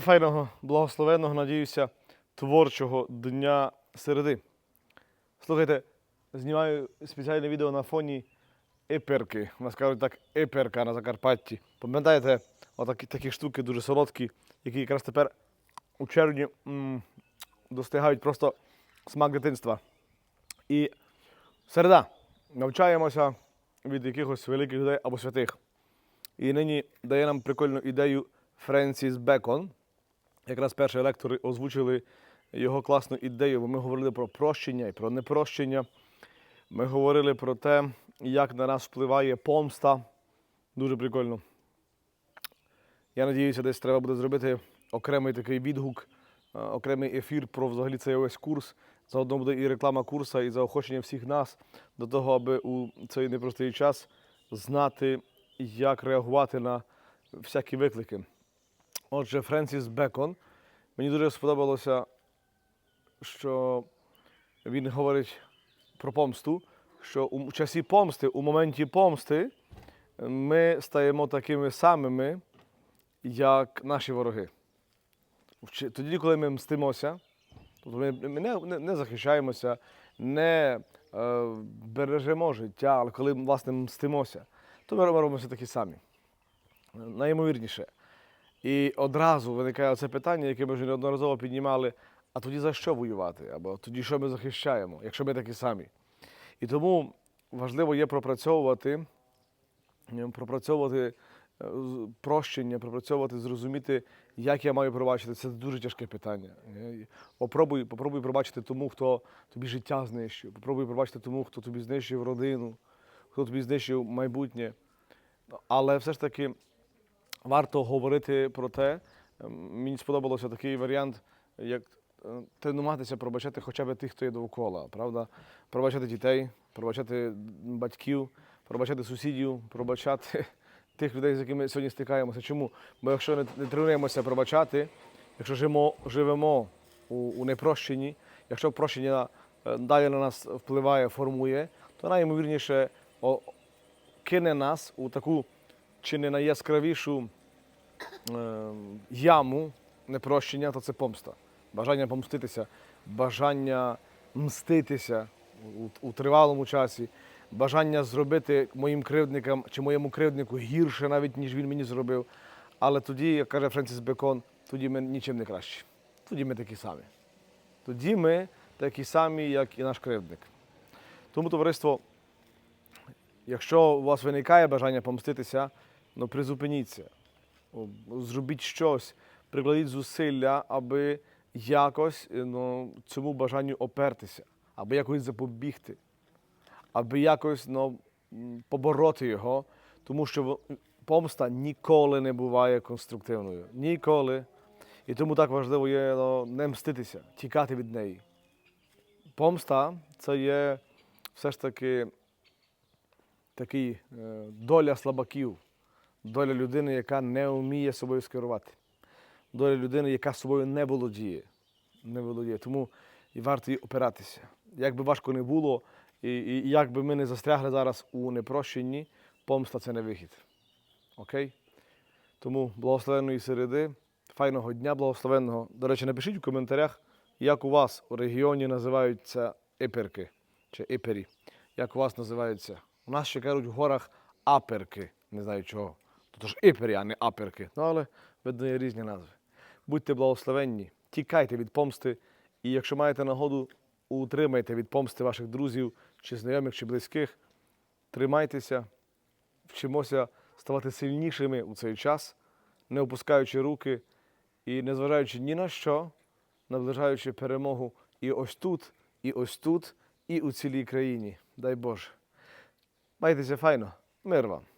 файного, благословенного, надіюся, творчого дня середи. Слухайте, знімаю спеціальне відео на фоні еперки. У нас кажуть так, еперка на Закарпатті. Пам'ятаєте, отакі такі штуки дуже солодкі, які якраз тепер у червні м, достигають просто смак дитинства. І середа. Навчаємося від якихось великих людей або святих. І нині дає нам прикольну ідею Френсіс Бекон. Якраз перші лектори озвучили його класну ідею, бо ми говорили про прощення і про непрощення. Ми говорили про те, як на нас впливає помста. Дуже прикольно. Я надіюся, десь треба буде зробити окремий такий відгук, е, окремий ефір про взагалі цей ось курс. Заодно буде і реклама курсу, і заохочення всіх нас до того, аби у цей непростий час знати, як реагувати на всякі виклики. Отже, Френсіс Бекон. Мені дуже сподобалося, що він говорить про помсту, що у часі помсти, у моменті помсти, ми стаємо такими самими, як наші вороги. Тоді, коли ми мстимося, тобто ми не, не, не захищаємося, не е, бережемо життя, але коли власне мстимося, то ми робимося такі самі. Найімовірніше. І одразу виникає це питання, яке ми вже неодноразово піднімали: а тоді за що воювати? Або тоді що ми захищаємо, якщо ми такі самі? І тому важливо є пропрацьовувати, е, пропрацьовувати е, прощення, пропрацьовувати, зрозуміти, як я маю пробачити. Це дуже тяжке питання. Е, Попробуй, попробуй пробачити тому, хто тобі життя знищив. Попробуй пробачити тому, хто тобі знищив родину, хто тобі знищив майбутнє. Але все ж таки варто говорити про те. ем, Мені сподобався такий варіант, як е, тренуватися пробачати хоча б тих, хто є довкола, правда? Пробачати дітей, пробачати батьків, пробачати сусідів, пробачати тих людей, з якими сьогодні стикаємося. Чому? Бо якщо не, не тренуємося пробачати, якщо живемо, живемо у, у непрощенні, якщо прощення е, далі на нас впливає, формує, то найімовірніше кине нас у таку чи не найяскравішу е, яму непрощення, то це помста. Бажання помститися, бажання мститися у, у тривалому часі, бажання зробити моїм кривдникам чи моєму кривднику гірше навіть, ніж він мені зробив. Але тоді, як каже Френсіс Бекон, тоді ми нічим не кращі. Тоді ми такі самі. Тоді ми такі самі, як і наш кривдник. Тому, товариство, Якщо у вас виникає бажання помститися, ну призупиніться, зробіть щось, прикладіть зусилля, аби якось е, ну, цьому бажанню опертися, аби якось запобігти, аби якось ну, побороти його, тому що помста ніколи не буває конструктивною. Ніколи. І тому так важливо є ну, не мститися, тікати від неї. Помста це є все ж таки такий е, доля слабаків, доля людини, яка не вміє собою скерувати, доля людини, яка собою не володіє. Не володіє. Тому і варто їй опиратися. Як би важко не було, і, і як би ми не застрягли зараз у непрощенні, помста це не вихід. Окей? Тому благословенної середи, файного дня благословенного. До речі, напишіть у коментарях, як у вас у регіоні називаються еперки чи епері. Як у вас називаються? У нас ще кажуть в горах аперки. Не знаю чого. Тут ж епері, а не аперки. Ну, але видно є різні назви. Будьте благословенні, тікайте від помсти, і якщо маєте нагоду, утримайте від помсти ваших друзів, чи знайомих, чи близьких. Тримайтеся, вчимося ставати сильнішими у цей час, не опускаючи руки і незважаючи ні на що, наближаючи перемогу і ось тут, і ось тут, і у цілій країні. Дай Боже. Майтеся файно, мир вам.